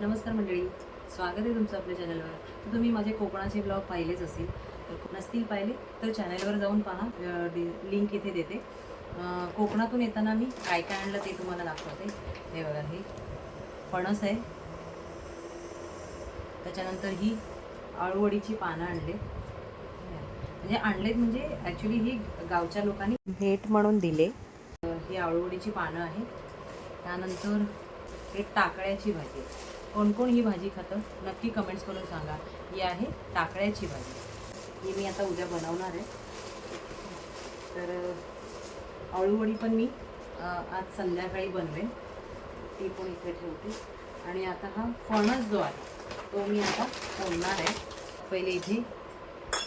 नमस्कार मंडळी स्वागत आहे तुमचं आपल्या चॅनलवर तर तुम्ही माझे कोकणाचे ब्लॉग पाहिलेच असतील तर नसतील पाहिले तर चॅनलवर जाऊन पहा. लिंक इथे देते. कोकणातून येताना मी काय काय आणलं ते तुम्हाला दाखवते. हे बघा हे फणस आहे. त्याच्यानंतर ही आळूवडीची पानं आणले. म्हणजे आणलेत म्हणजे ॲक्च्युली ही गावच्या लोकांनी भेट म्हणून दिले. ही आळूवडीची पानं आहेत. त्यानंतर हे टाकळ्याची भाजी. कोणकोण ही भाजी खातं नक्की कमेंट्स करून सांगा. ही आहे टाकळ्याची भाजी. ही मी आता उद्या बनवणार आहे. तर अळूवडी पण मी आज संध्याकाळी बनवेन. ती पण इथे ठेवते. आणि आता हा फणस जो आहे तो मी आता फोडणार आहे. पहिले इथे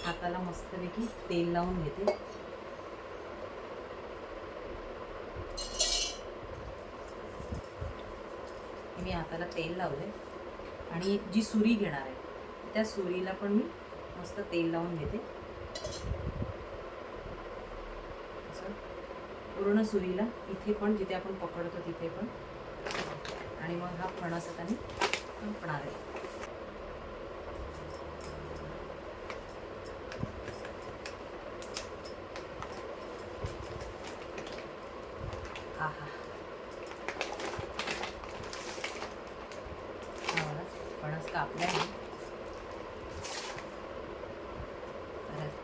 हाताला मस्तपैकी तेल लावून घेते. मी हाताला तेल लावले आणि जी सुरी घेणार आहे त्या सुरीला पण मी मस्त तेल लावून घेते. असं पूर्ण सुरीला इथे पण जिथे आपण पकडतो तिथे पण. आणि मग हा फणस आता मी कापणार आहे. आहा. हा बघा, फणस कापला आहे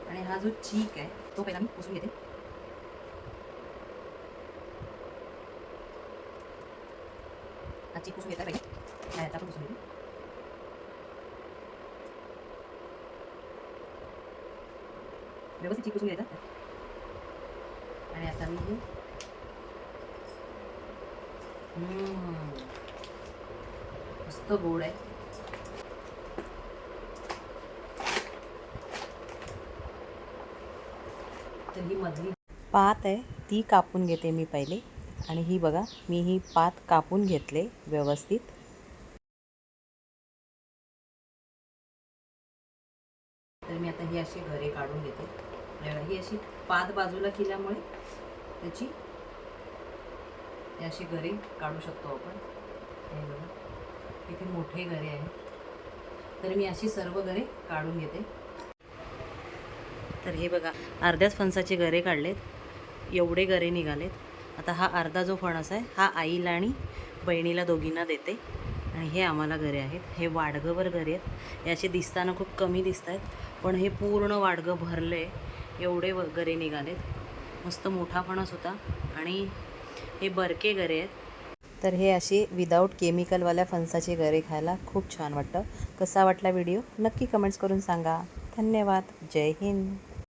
आणि हा जो चीक आहे तो पहिला मी पुसून घेते. हा चीक पुसून घेता पाहिजे. नाही आता पण पुसून घेते व्यवस्थित चीक पुसून घ्यायचा आणि आता मी हे मस्त गोड आहे तर ही मधली. पात आहे ती कापून घेते मी पहिले. आणि ही बघा मी ही पात कापून घेतले व्यवस्थित. तर मी आता ही अशी घरे काढून घेते. ही अशी पात बाजूला केल्यामुळे त्याची अशी घरे काढू शकतो आपण. हे बघा किती मोठे घरे आहेत. तर मी अशी सर्व घरे काढून घेते. तर हे बघा अर्ध्याच फणसाचे गरे काढलेत. एवढे गरे निघालेत. आता हा अर्धा जो फणस आहे हा आईला आणि बहिणीला दोघींना देते. आणि हे आम्हाला गरे आहेत. हे वाडगंवर गरे आहेत. याचे दिसताना खूप कमी दिसत आहेत पण हे पूर्ण वाडगं भरले एवढे व- गरे निघालेत. मस्त मोठा फणस होता. आणि हे बरके गरे आहेत. तर हे असे विदाऊट केमिकलवाल्या फणसाचे गरे खायला खूप छान वाटतं. कसा वाटला व्हिडिओ? नक्की कमेंट्स करून सांगा. धन्यवाद. जय हिंद.